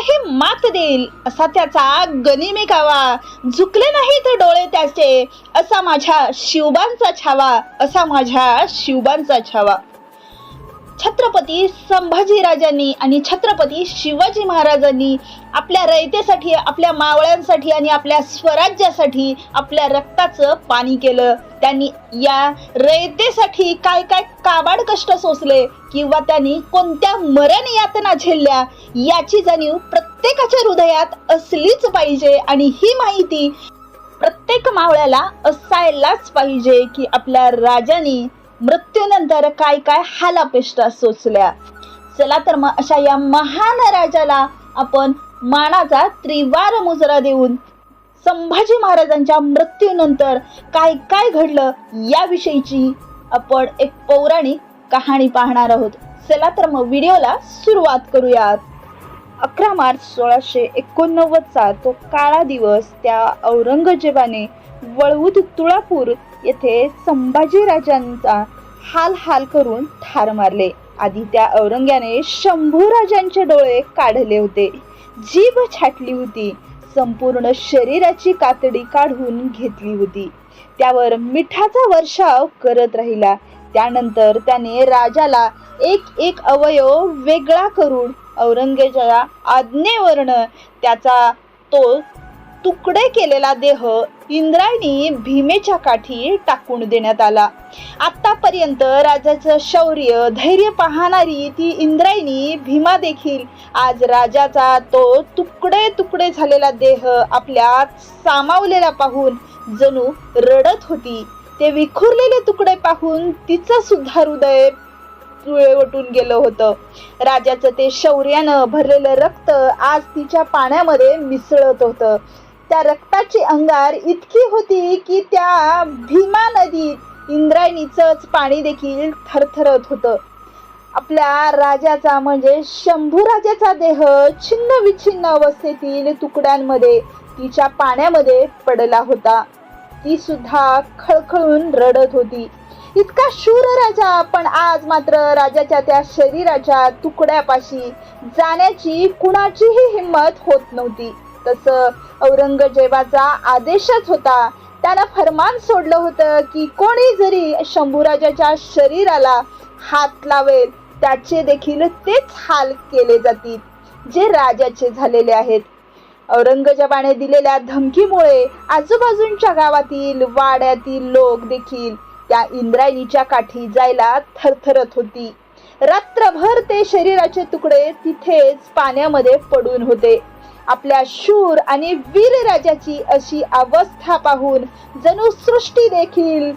हे मात देईल. असा त्याचा गनिमी कावा झुकले नाहीत डोळे त्याचे. असा माझ्या शिवबांचा छावा. असा माझ्या शिवबांचा छावा. छत्रपती संभाजीराजांनी आणि छत्रपती शिवाजी महाराजांनी आपल्या रयतेसाठी आपल्या मावळ्यांसाठी आणि आपल्या स्वराज्यासाठी आपल्या रक्ताचं पाणी केलं. त्यांनी या रयतेसाठी काय काय काबाड कष्ट सोसले किंवा त्यांनी कोणत्या मरण यातना झेलल्या याची जाणीव प्रत्येकाच्या हृदयात असलीच पाहिजे आणि ही माहिती प्रत्येक मावळ्याला असायलाच पाहिजे की आपल्या राजाने मृत्यूनंतर काय काय हालापेष्टा सोचल्या. चला तर मग अशा या महान राजाला आपण मानाचा त्रिवार मुजरा देऊन संभाजी महाराजांच्या मृत्यूनंतर काय काय घडलं याविषयीची आपण एक पौराणिक कहाणी पाहणार आहोत. चला तर मग व्हिडिओला सुरुवात करूयात. अकरा मार्च सोळाशे एकोणनव्वदचा तो काळा दिवस त्या औरंगजेबाने वळवूद तुळापूर येथे संभाजीराजांचा हाल हाल करून ठार मारले. आधी त्या औरंग्याने शंभूराजांचे डोळे काढले होते. जीभ छाटली होती. संपूर्ण शरीराची कातडी काढून घेतली होती. त्यावर मिठाचा वर्षाव करत राहिला. त्यानंतर त्याने राजाला एक एक अवयव वेगळा करून औरंगजेबाच्या आज्ञेवरनं त्याचा तो तुकडे केलेला देह इंद्रायणी भीमेच्या काठी टाकून देण्यात आला. आतापर्यंत राजाचं शौर्य धैर्य पाहणारी ती इंद्रायणी भीमा देखील आज राजाचा तो तुकडे तुकडे झालेला देह आपल्यात सामावलेला पाहून जणू रडत होती. ते विखुरलेले तुकडे पाहून तिचं सुद्धा हृदय तुळेवटून गेलं होतं. राजाचं ते शौर्यानं भरलेलं रक्त आज तिच्या पाण्यामध्ये मिसळत होतं. त्या रक्ताची अंगार इतकी होती की त्या भीमा नदीत इंद्रायणीचंच पाणी देखील थरथरत होतं. आपल्या राजाचा म्हणजे शंभू राजाचा देह छिन्न विच्छिन्न अवस्थेतील तुकड्यांमध्ये तिच्या पाण्यामध्ये पडला होता. ती सुद्धा खळखळून रडत होती. इतका शूर राजा पण आज मात्र राजाच्या त्या शरीराच्या तुकड्यापाशी जाण्याची कुणाचीही हिंमत होत नव्हती. तसं औरंगजेबाचा आदेशच होता. त्याला फरमान सोडलं होतं की कोणी जरी शंभूराजाच्या शरीराला हात लावेल त्याचे देखील तेच हाल केले जातील जे राजाचे झालेले आहेत. औरंगजेबाने दिलेल्या धमकीमुळे आजूबाजूच्या गावातील वाड्यातील लोक देखील त्या इंद्रायणीच्या काठी जायला थरथरत होती. रात्रभर ते शरीराचे तुकडे तिथेच पाण्यामध्ये पडून होते. आपल्या शूर आणि वीर राजाची अशी अवस्था पाहून जणू सृष्टी देखील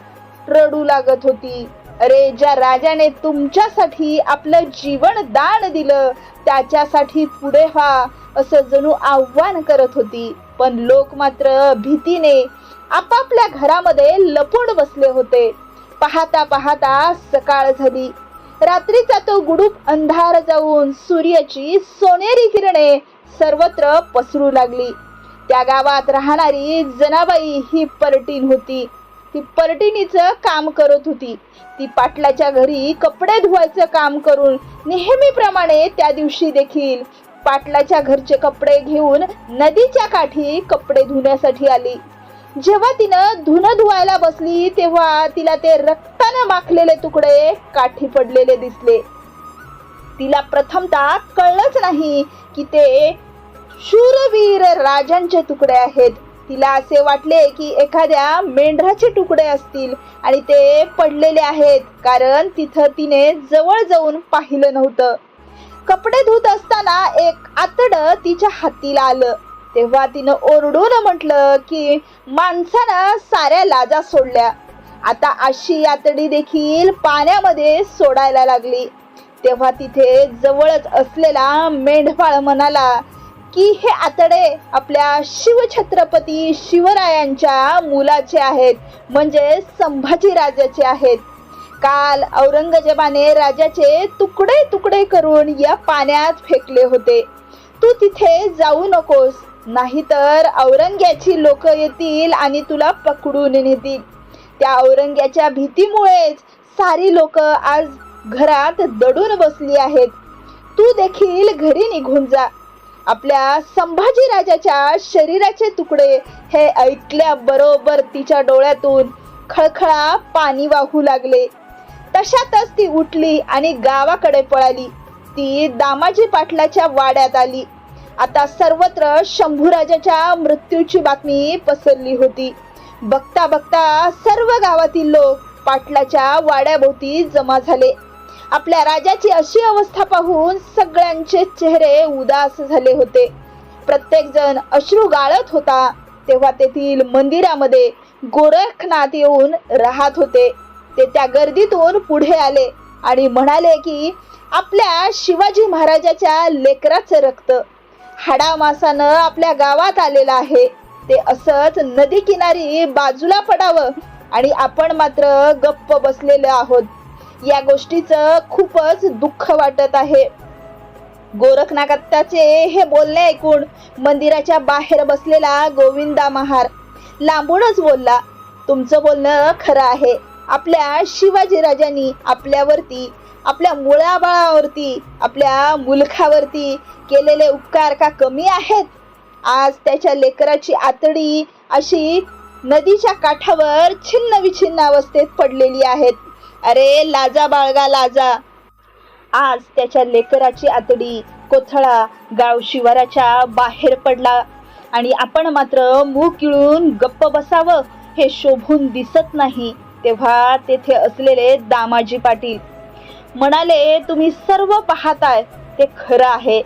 रडू लागत होती. अरे ज्या राजाने तुमच्यासाठी आपलं जीवन दान दिलं त्याच्यासाठी पुढे व्हा असं जणू आव्हान करत होती. पण लोक मात्र भीतीने आपापल्या घरामध्ये लपून बसले होते. पाहता पाहता सकाळ झाली. रात्रीचा तो गुडूप अंधार जाऊन सूर्याची सोनेरी किरणे सर्वत्र पसरू लागली. त्या गावात राहणारी जनाबाई ही परटीन होती. ती परटिनीचं काम करत होती. ती पाटलाच्या घरी कपडे धुवायचं काम करून नेहमीप्रमाणे त्या दिवशी देखील पाटलाच्या घरचे कपडे घेऊन नदीच्या काठी कपडे धुण्यासाठी आली. जेव्हा तिनं धुणं धुवायला बसली तेव्हा तिला ते रक्तानं माखलेले तुकडे काठी पडलेले दिसले. तिला प्रथमतः कळलंच नाही की ते शूरवीर राजांचे तुकडे आहेत. तिला असे वाटले की एखाद्या मेंढराचे तुकडे असतील आणि ते पडलेले आहेत कारण तिथं तिने जवळ जाऊन पाहिलं नव्हतं. कपडे धुत असताना एक आतड तिच्या हातीला आलं. तेव्हा तिनं ओरडून म्हटलं की माणसानं साऱ्या लाजा सोडल्या. आता अशी आतडी देखील पाण्यामध्ये सोडायला लागली. तेव्हा तिथे जवळच असलेला मेंढपाळ म्हणाला की हे आतडे आपल्या शिवछत्रपती शिवरायांच्या मुलाचे आहेत म्हणजे संभाजीराजाचे आहेत. काल औरंगजेबाने राजाचे तुकडे तुकडे करून या पाण्यात फेकले होते. तू तिथे जाऊ नकोस नाहीतर औरंग्याची लोक येतील आणि तुला पकडून नेतील. त्या औरंग्याच्या भीतीमुळेच सारी लोक आज घरात दडून बसली आहेत. तू देखील घरी निघून जा. आपल्या संभाजी राजाच्या शरीराचे तुकडे हे ऐकल्या बरोबर तिच्या डोळ्यातून खळखळा पाणी वाहू लागले. तशातच ती उठली आणि गावाकडे पळाली. ती दामाजी पाटलाच्या वाड्यात आली. आता सर्वत्र शंभूराजाच्या मृत्यूची बातमी पसरली होती. बघता बघता सर्व गावातील लोक पाटलाच्या वाड्याभोवती जमा झाले. आपल्या राजाची अशी अवस्था पाहून सगळ्यांचे चेहरे उदास झाले होते. प्रत्येक जण अश्रू गाळत होता तेव्हा तेथील मंदिरामध्ये गोरखनाथ येऊन राहत होते. ते त्या गर्दीतून पुढे आले आणि म्हणाले की आपल्या शिवाजी महाराजाच्या लेकराचं रक्त हाडामासानं आपल्या गावात आलेलं आहे. ते असंच नदी किनारी बाजूला पडावं आणि आपण मात्र गप्प बसलेलं आहोत. या गोष्टीचं खूपच दुःख वाटत आहे. गोरखनाथाचे हे बोलणे ऐकून मंदिराच्या बाहेर बसलेला गोविंदा महार लांबूनच बोलला तुमचं बोलणं खरं आहे. आपल्या शिवाजी राजांनी आपल्यावरती आपल्या मुळाबाळावरती आपल्या मुलखावरती केलेले उपकार का कमी आहेत? आज त्याच्या लेकराची आतडी अशी नदीच्या काठावर छिन्न विछिन्न अवस्थेत पडलेली आहेत. अरे लाजा बाळगा लाजा. आज त्याच्या लेकराची आतडी कोथळा गाव शिवाराच्या बाहेर पडला. आणि आपण मात्र मूग किळून गप्प बसावं हे शोभून दिसत नाही तेव्हा तेथे असलेले दामाजी पाटील म्हणाले तुम्ही सर्व पाहताय ते खरं आहे.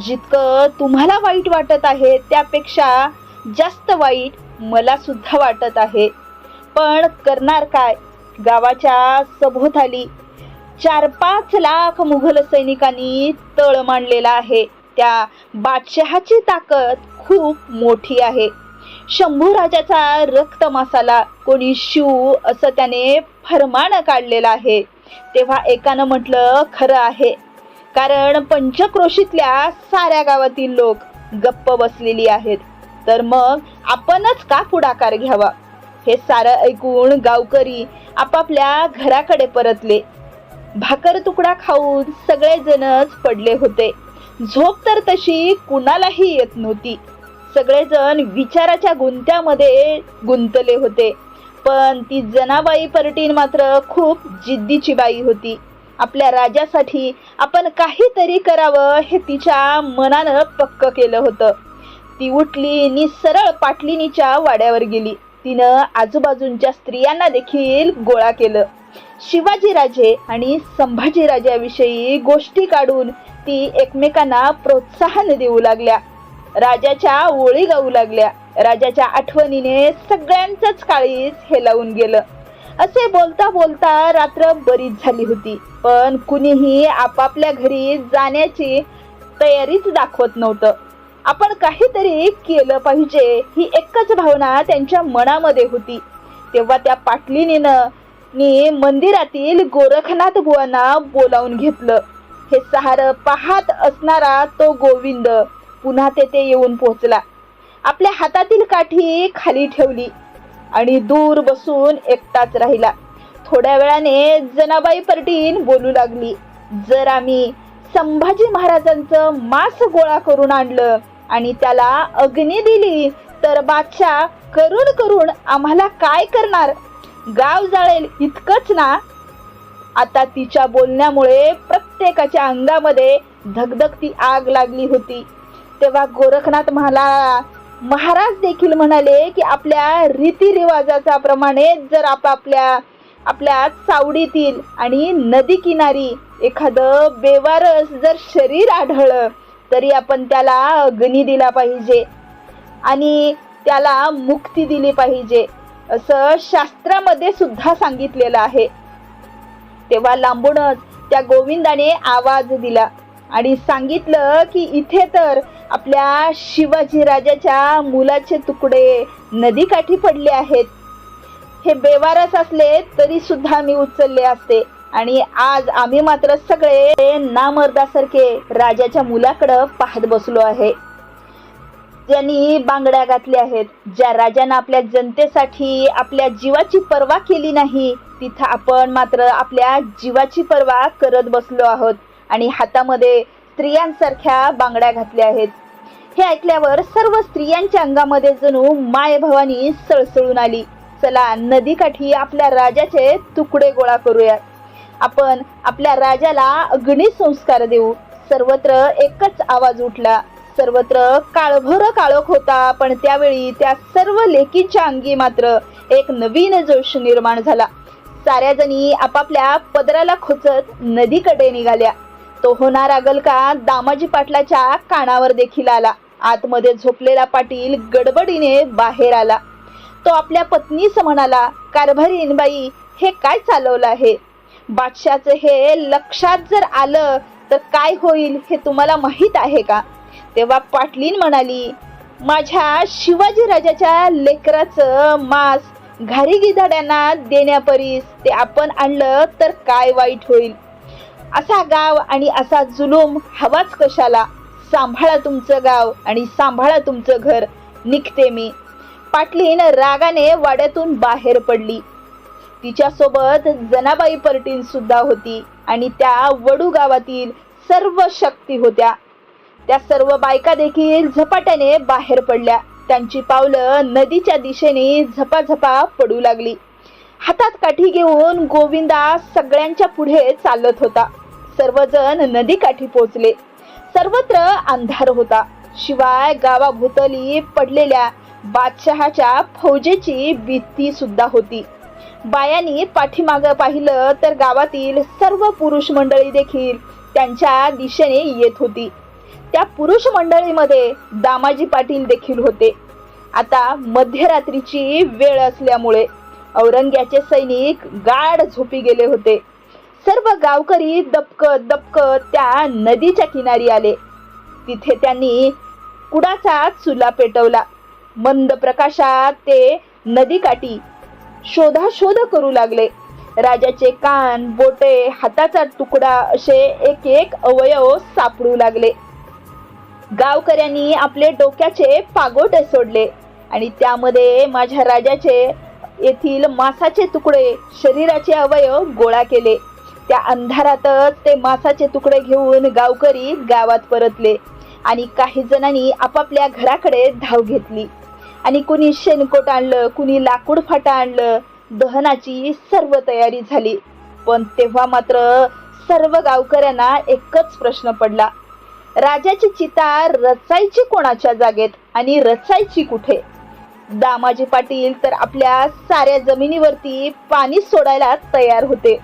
जितकं तुम्हाला वाईट वाटत आहे त्यापेक्षा जास्त वाईट मला सुद्धा वाटत आहे. पण करणार काय? गावाच्या सभोवताली चार पाच लाख मुघल सैनिकांनी तळ मांडलेला आहे. त्या बादशहाची ताकद खूप मोठी आहे. शंभू राजाचा रक्त मासाला कोणी शिव असं त्याने फरमान काढलेला आहे. तेव्हा एकानं म्हटलं खरं आहे. कारण पंचक्रोशीतल्या साऱ्या गावातील लोक गप्प बसलेली आहेत. तर मग आपणच का पुढाकार घ्यावा? हे सारं ऐकून गावकरी आपापल्या घराकडे परतले. भाकर तुकडा खाऊन सगळेजणच पडले होते. झोप तर तशी कुणालाही येत नव्हती. सगळेजण विचाराच्या गुंत्यामध्ये गुंतले होते. पण ती जनाबाई परटीन मात्र खूप जिद्दीची बाई होती. आपल्या राजासाठी आपण काहीतरी करावं हे तिच्या मनानं पक्क केलं होतं. ती उठली आणि सरळ पाटलिनीच्या वाड्यावर गेली. तिनं आजूबाजूच्या स्त्रियांना देखील गोळा केलं. शिवाजीराजे आणि संभाजीराजाविषयी गोष्टी काढून ती एकमेकांना प्रोत्साहन देऊ लागल्या. राजाच्या ओळी गाऊ लागल्या. राजाच्या आठवणीने सगळ्यांचंच काळीज हेलावून गेलं. असे बोलता बोलता रात्र बरीच झाली होती. पण कुणीही आपापल्या घरी जाण्याची तयारीच दाखवत नव्हतं. आपण काहीतरी केलं पाहिजे ही एकच भावना त्यांच्या मनामध्ये होती. तेव्हा त्या पाटलिनीनं नी मंदिरातील गोरखनाथ बुवांना बोलावून घेतलं. हे सहार पाहत असणारा तो गोविंद पुन्हा तेथे येऊन पोहोचला. आपल्या हातातील काठी खाली ठेवली आणि दूर बसून एकटाच राहिला. थोड्या वेळाने जनाबाई परटीन बोलू लागली जर आम्ही संभाजी महाराजांचं मांस गोळा करून आणलं आणि त्याला अग्नी दिली. तर बादशाह करून करून आम्हाला काय करणार? गाव जाळेल इतकंच ना? आता तिच्या बोलण्यामुळे प्रत्येकाच्या अंगामध्ये धगधगती आग लागली होती. तेव्हा गोरखनाथ म्हणाला महाराज देखील म्हणाले की आपल्या रीतिरिवाजाच्या प्रमाणे जर आपापल्या आपल्या सावडीतील आणि नदी किनारी एखादं बेवारस जर शरीर आढळलं तरी आपण त्याला अग्नी दिला पाहिजे. आणि त्याला मुक्ती दिली पाहिजे. असं शास्त्रामध्ये सुद्धा सांगितलेलं आहे. तेव्हा लांबूनच त्या गोविंदाने आवाज दिला आणि सांगितलं की इथे तर आपल्या शिवाजी राजाच्या मुलाचे तुकडे नदीकाठी पडले आहेत. हे बेवारस असले तरी सुद्धा मी उचलले असते. आणि आज आम्ही मात्र सगळे नामर्दासारखे राजाच्या मुलाकडं पाहत बसलो आहे. ज्यांनी बांगड्या घातल्या आहेत ज्या राजानं आपल्या जनतेसाठी आपल्या जीवाची पर्वा केली नाही तिथं आपण मात्र आपल्या जीवाची पर्वा करत बसलो आहोत आणि हातामध्ये स्त्रियांसारख्या बांगड्या घातल्या आहेत. हे ऐकल्यावर सर्व स्त्रियांच्या अंगामध्ये जणू माय भवानी सळसळून आली. चला नदीकाठी आपल्या राजाचे तुकडे गोळा करूया आपण आपल्या राजाला अग्नी संस्कार देऊ. सर्वत्र एकच आवाज उठला. सर्वत्र काळभर काळोख होता पण त्यावेळी त्या सर्व लेकीच्या अंगी मात्र एक नवीन जोश निर्माण झाला. साऱ्या जणी आपापल्या पदराला खोचत नदीकडे निघाल्या. तो होणारा गलका दामाजी पाटलाच्या कानावर देखील आला. आतमध्ये झोपलेला पाटील गडबडीने बाहेर आला. तो आपल्या पत्नीस म्हणाला कारभारी बाई हे काय चालवलं आहे? बादशाचं हे लक्षात जर आलं तर काय होईल हे तुम्हाला माहीत आहे का? तेव्हा पाटलीन म्हणाली माझ्या शिवाजीराजाच्या लेकराचं मांस घारी गिधाड्यांना देण्यापरीस ते आपण आणलं तर काय वाईट होईल? असा गाव आणि असा जुलूम हवाच कशाला? सांभाळा तुमचं गाव आणि सांभाळा तुमचं घर. निघते मी. पाटलीन रागाने वाड्यातून बाहेर पडली. तिच्यासोबत जनाबाई परटीन सुद्धा होती आणि त्या वडू गावातील सर्व शक्ती होत्या. त्या सर्व बायका देखील झपाट्याने बाहेर पडल्या. त्यांची पावलं नदीच्या दिशेने झपाझपा पडू लागली. हातात काठी घेऊन गोविंदा सगळ्यांच्या पुढे चालत होता. सर्वजण नदीकाठी पोचले सर्वत्र अंधार होता. शिवाय गावाभोवतली पडलेल्या बादशहाच्या फौजेची भीती सुद्धा होती. बायांनी पाठीमागं पाहिलं तर गावातील सर्व पुरुष मंडळी देखील त्यांच्या दिशेने येत होती. त्या पुरुष मंडळीमध्ये दामाजी पाटील देखील होते. आता मध्यरात्रीची वेळ असल्यामुळे औरंग्याचे सैनिक गाढ झोपी गेले होते. सर्व गावकरी दपकत दपकत त्या नदीच्या किनारी आले. तिथे त्यांनी कुडाचा चुला पेटवला. मंद प्रकाशात ते नदीकाठी शोधाशोध करू लागले. राजाचे कान बोटे हाताचा तुकडा असे एक एक अवयव सापडू लागले. गावकऱ्यांनी आपले डोक्याचे पागोटे सोडले आणि त्यामध्ये माझ्या राजाचे येथील मासाचे तुकडे शरीराचे अवयव गोळा केले. त्या अंधारातच ते मासाचे तुकडे घेऊन गावकरी गावात परतले आणि काही जणांनी आपापल्या घराकडे धाव घेतली. आणि कुणी शेणकोट आणलं कुणी लाकूड फाटा आणलं दहनाची सर्व तयारी झाली. पण तेव्हा मात्र सर्व गावकऱ्यांना एकच प्रश्न पडला. राजाची चिता रचायची कोणाच्या जागेत आणि रचायची कुठे? दामाजी पाटील तर आपल्या साऱ्या जमिनीवरती पाणी सोडायला तयार होते.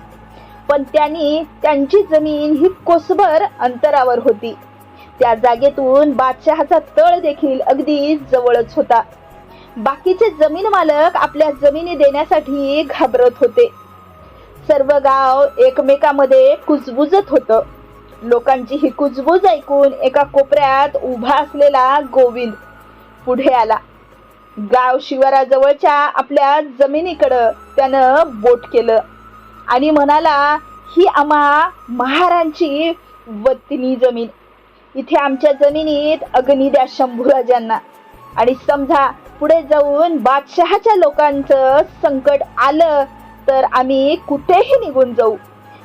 पण त्यांनी त्यांची जमीन ही कोसभर अंतरावर होती. त्या जागेतून बादशहाचा तळ देखील अगदी जवळच होता. बाकीचे जमीन मालक आपल्या जमिनी देण्यासाठी घाबरत होते. सर्व गाव एकमेकामध्ये कुजबुजत होतं. लोकांची ही कुजबूज ऐकून एका कोपऱ्यात उभा असलेला गोविंद पुढे आला. गाव शिवाराजवळच्या आपल्या जमिनीकडं त्यानं बोट केलं आणि म्हणाला ही आम्हा महारांची वतनी जमीन. इथे आमच्या जमिनीत अग्नी द्या शंभूराजांना. आणि समजा पुढे जाऊन बादशहाच्या लोकांचं संकट आलं तर आम्ही कुठेही निघून जाऊ.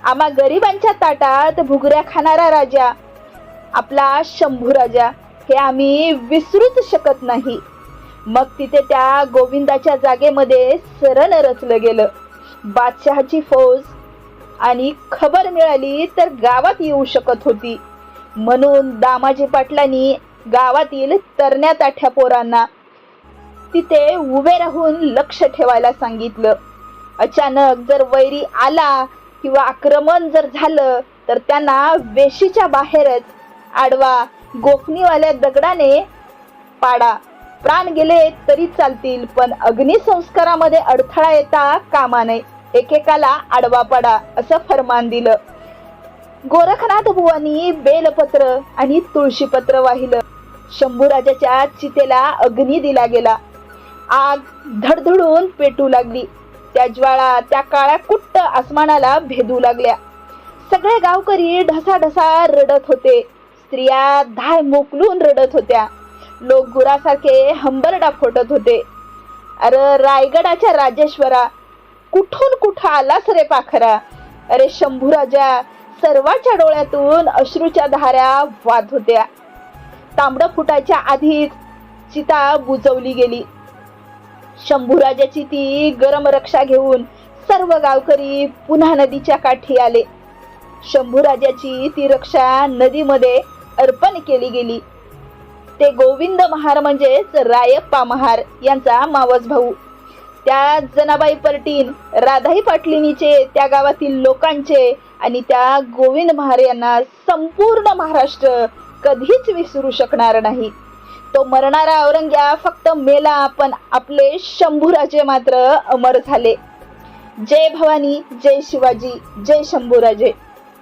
आम्हा गरिबांच्या ताटात भुगऱ्या खाणारा राजा आपला शंभू राजा हे आम्ही विसरूच शकत नाही. मग तिथे त्या गोविंदाच्या जागेमध्ये सरण रचलं गेलं. बादशहाची फौज आणि खबर मिळाली तर गावात येऊ शकत होती. म्हणून दामाजी पाटलांनी गावातील तरण्या ताठ्या पोरांना तिथे उभे राहून लक्ष ठेवायला सांगितलं. अचानक जर वैरी आला किंवा आक्रमण जर झालं तर त्यांना वेशीच्या बाहेरच आडवा गोफणीवाल्या दगडाने पाडा. प्राण गेले तरी चालतील पण अग्निसंस्कारामध्ये अडथळा येता कामा नये. एकेकाला आडवा पाडा असं फरमान दिलं. गोरखनाथ बुवांनी बेलपत्र आणि तुळशीपत्र वाहिलं. शंभूराजाच्या चितेला अग्नी दिला गेला. आग धडधडून पेटू लागली. त्या ज्वाळा त्या काळ्या कुट्ट आसमानाला भेदू लागल्या. सगळे गावकरी ढसाढसा रडत होते. स्त्रिया धाय मोकलून रडत होत्या. लोक गुरासारखे हंबरडा फोटत होते. अरे रायगडाच्या राजेश्वरा कुठून कुठं आलास रे पाखरा? अरे शंभूराजा सर्वाच्या डोळ्यातून अश्रूच्या धाऱ्या वाद होत्या. तांबडं फुटायच्या आधीच चिता बुजवली गेली. शंभूराजाची ती गरम रक्षा घेऊन सर्व गावकरी पुन्हा नदीच्या काठी आले. शंभूराजाची ती रक्षा नदीमध्ये अर्पण केली गेली. ते गोविंद महार म्हणजेच रायप्पा महार यांचा मावस भाऊ. त्या जनाबाई पर्टीन राधाई पाटलिनीचे त्या गावातील लोकांचे आणि त्या गोविंद महार यांना संपूर्ण महाराष्ट्र कधीच विसरू शकणार नाही. तो मरणारा औरंग्या फक्त मेला पण आपले शंभूराजे मात्र अमर झाले. जय भवानी जय शिवाजी जय शंभूराजे.